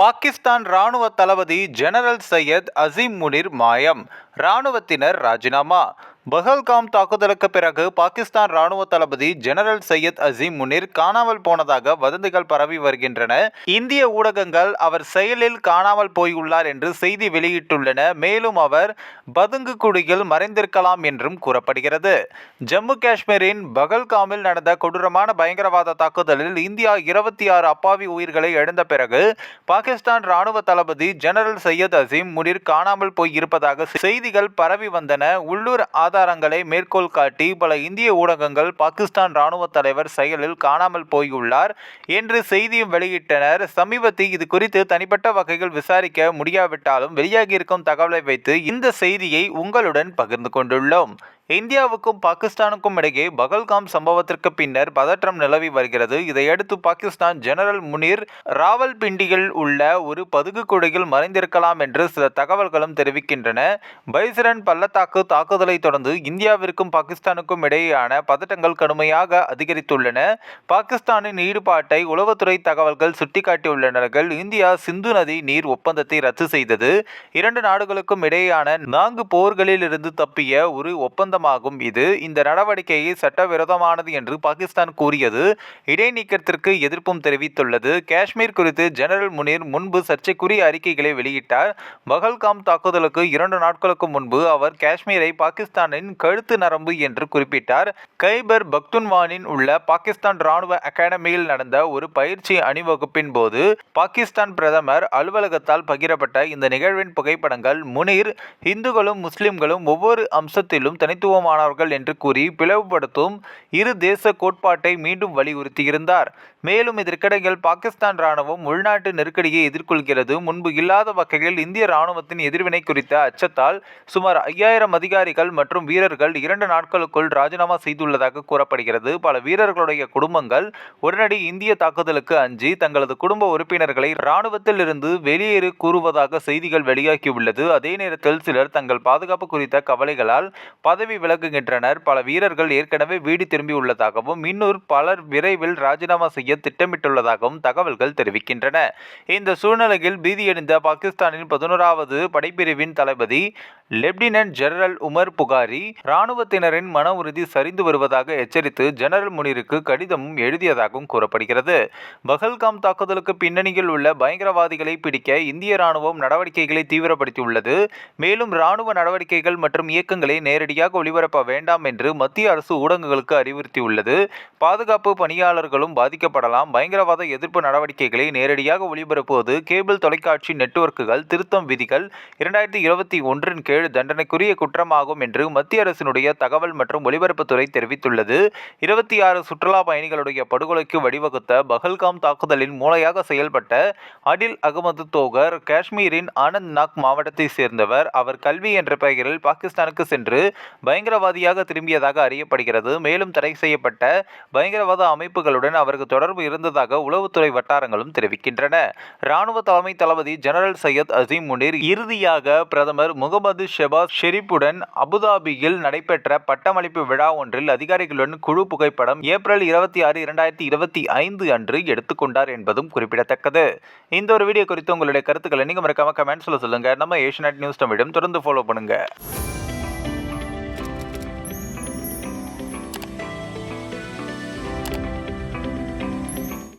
பாகிஸ்தான் ராணுவ தளபதி ஜெனரல் சையத் அசீம் முனிர் மாயம் ராணுவத்தினர் ராஜினாமா. பஹல்காம் தாக்குதலுக்கு பிறகு பாகிஸ்தான் ராணுவ தளபதி ஜெனரல் சையத் அசீம் முனிர் காணாமல் போனதாக வதந்திகள் பரவி வருகின்றன. இந்திய ஊடகங்கள் அவர் செயலில் காணாமல் போயுள்ளார் என்று செய்தி வெளியிட்டுள்ளன. மேலும் அவர் பதுங்கு குடியில் மறைந்திருக்கலாம் என்றும் கூறப்படுகிறது. ஜம்மு காஷ்மீரின் பகல்காமில் நடந்த கொடூரமான பயங்கரவாத தாக்குதலில் இந்தியா இருபத்தி ஆறு அப்பாவி உயிர்களை இழந்த பிறகு பாகிஸ்தான் ராணுவ தளபதி ஜெனரல் சையத் அசீம் முனிர் காணாமல் போய் இருப்பதாக செய்திகள் பரவி வந்தன. உள்ளூர் ஆதாரங்களை மேற்கோள் காட்டி பல இந்திய ஊடகங்கள் பாகிஸ்தான் இராணுவ தலைவர் செயலில் காணாமல் போயுள்ளார் என்று செய்தியும் வெளியிட்டனர். சமீபத்தில் இது குறித்து தனிப்பட்ட வகையில் விசாரிக்க முடியாவிட்டாலும் வெளியாகியிருக்கும் தகவலை வைத்து இந்த செய்தியை உங்களுடன் பகிர்ந்து கொண்டுள்ளோம். இந்தியாவுக்கும் பாகிஸ்தானுக்கும் இடையே பகல்காம் சம்பவத்திற்கு பின்னர் பதற்றம் நிலவி வருகிறது. இதையடுத்து பாகிஸ்தான் ஜெனரல் முனீர் ராவல்பிண்டியில் உள்ள ஒரு பதுகு குடையில் மறைந்திருக்கலாம் என்று சில தகவல்களும் தெரிவிக்கின்றன. பைசரன் பள்ளத்தாக்கு தாக்குதலை தொடர்ந்து இந்தியாவிற்கும் பாகிஸ்தானுக்கும் இடையேயான பதட்டங்கள் கடுமையாக அதிகரித்துள்ளன. பாகிஸ்தானின் ஈடுபாட்டை உளவுத்துறை தகவல்கள் சுட்டிக்காட்டியுள்ளனர்கள் இந்தியா சிந்து நதி நீர் ஒப்பந்தத்தை ரத்து செய்தது. இரண்டு நாடுகளுக்கும் இடையேயான நான்கு போர்களில் இருந்து தப்பிய ஒரு ஒப்பந்தம் ஒப்பந்தமாகும் இது. இந்த நடவடிக்கையை சட்டவிரோதமானது என்று பாகிஸ்தான் கூறியது. இடைநீக்கத்திற்கு எதிர்ப்பும் தெரிவித்துள்ளது. காஷ்மீர் குறித்து ஜெனரல் முனீர் முன்பு சர்ச்சைக்குரிய அறிக்கைகளை வெளியிட்டார். பகல்காம் தாக்குதலுக்கு இரண்டு நாட்களுக்கு முன்பு அவர் காஷ்மீரை பாகிஸ்தானின் கழுத்து நரம்பு என்று குறிப்பிட்டார். கைபர் பக்துன்வானின் உள்ள பாகிஸ்தான் ராணுவ அகாடமியில் நடந்த ஒரு பயிற்சி அணிவகுப்பின் போது பாகிஸ்தான் பிரதமர் அலுவலகத்தால் பகிரப்பட்ட இந்த நிகழ்வின் புகைப்படங்கள் முனீர் இந்துக்களும் முஸ்லிம்களும் ஒவ்வொரு அம்சத்திலும் தனித்துவமானவர்கள் என்று கூறி பிளவுபடுத்தும் இரு தேச கோட்பாட்டை மீண்டும் வலியுறுத்தியிருந்தார். மேலும் இதற்கிடையில் பாகிஸ்தான் ராணுவம் உள்நாட்டு நெருக்கடியை எதிர்கொள்கிறது. முன்பு இல்லாத வகையில் இந்திய ராணுவத்தின் எதிர்வினை குறித்த அச்சத்தால் சுமார் ஐயாயிரம் அதிகாரிகள் மற்றும் வீரர்கள் இரண்டு நாட்களுக்குள் ராஜினாமா செய்துள்ளதாக கூறப்படுகிறது. பல வீரர்களுடைய குடும்பங்கள் உடனடி இந்திய தாக்குதலுக்கு அஞ்சி தங்களது குடும்ப உறுப்பினர்களை இராணுவத்தில் இருந்து வெளியேறு கூறுவதாக செய்திகள் வெளியாகியுள்ளது. அதே நேரத்தில் சிலர் தங்கள் பாதுகாப்பு குறித்த கவலைகளால் பதவி விளக்குகின்றனர் பல வீரர்கள் ஏற்கனவே வீடு திரும்பியுள்ளதாகவும் இன்னொரு பலர் விரைவில் ராஜினாமா செய்ய திட்டமிட்டுள்ளதாகவும் தகவல்கள் தெரிவிக்கின்றன. இந்த சூழ்நிலையில் பீதியடைந்த பாகிஸ்தானின் பதினோராவது படைப்பிரிவின் தளபதி லெப்டினன்ட் ஜெனரல் உமர் புகாரி இராணுவத்தினரின் மன உறுதி சரிந்து வருவதாக எச்சரித்து ஜெனரல் முனிருக்கு கடிதமும் எழுதியதாகவும் கூறப்படுகிறது. பஹல்காம் தாக்குதலுக்கு பின்னணியில் உள்ள பயங்கரவாதிகளை பிடிக்க இந்திய ராணுவம் நடவடிக்கைகளை தீவிரப்படுத்தியுள்ளது. மேலும் ராணுவ நடவடிக்கைகள் மற்றும் இயக்கங்களை நேரடியாக ஒளிபரப்ப வேண்டாம் என்று மத்திய அரசு ஊடகங்களுக்கு அறிவுறுத்தியுள்ளது. பாதுகாப்பு பணியாளர்களும் பாதிக்கப்படலாம். பயங்கரவாத எதிர்ப்பு நடவடிக்கைகளை நேரடியாக ஒளிபரப்புவது கேபிள் தொலைக்காட்சி நெட்வொர்க்குகள் திருத்தம் விதிகள் இரண்டாயிரத்தி இருபத்தி ஒன்றின் கீழ் தண்டனைக்குரிய குற்றமாகும் என்று மத்திய அரசினுடைய தகவல் மற்றும் ஒலிபரப்புத்துறை தெரிவித்துள்ளது. இருபத்தி ஆறு சுற்றுலா பயணிகளுடைய படுகொலைக்கு வழிவகுத்த பஹல்காம் தாக்குதலின் மூளையாக செயல்பட்ட அடில் அகமது தோகர் காஷ்மீரின் ஆனந்த் நாக் மாவட்டத்தை சேர்ந்தவர். அவர் கல்வி என்ற பெயரில் பாகிஸ்தானுக்கு சென்று பயங்கரவாதியாக திரும்பியதாக அறியப்படுகிறது. மேலும் தடை செய்யப்பட்ட பயங்கரவாத அமைப்புகளுடன் அவருக்கு தொடர்பு இருந்ததாக உளவுத்துறை வட்டாரங்களும் தெரிவிக்கின்றன. ராணுவ தலைமை தளபதி ஜெனரல் சையத் அசீம் முனீர் இறுதியாக பிரதமர் முகமது ஷெபாஸ் ஷெரீப்புடன் அபுதாபியில் நடைபெற்ற பட்டமளிப்பு விழா ஒன்றில் அதிகாரிகளுடன் குழு புகைப்படம் ஏப்ரல் இருபத்தி ஆறு இரண்டாயிரத்தி இருபத்தி ஐந்து அன்று எடுத்துக்கொண்டார் என்பதும் குறிப்பிடத்தக்கது. இந்த ஒரு வீடியோ குறித்து உங்களுடைய கருத்துக்களை நீங்கள் மறக்காம கமெண்ட்ஸில் சொல்லுங்கள் நம்ம ஏஷியநெட் நியூஸ் தமிழும் தொடர்ந்து ஃபாலோ பண்ணுங்கள்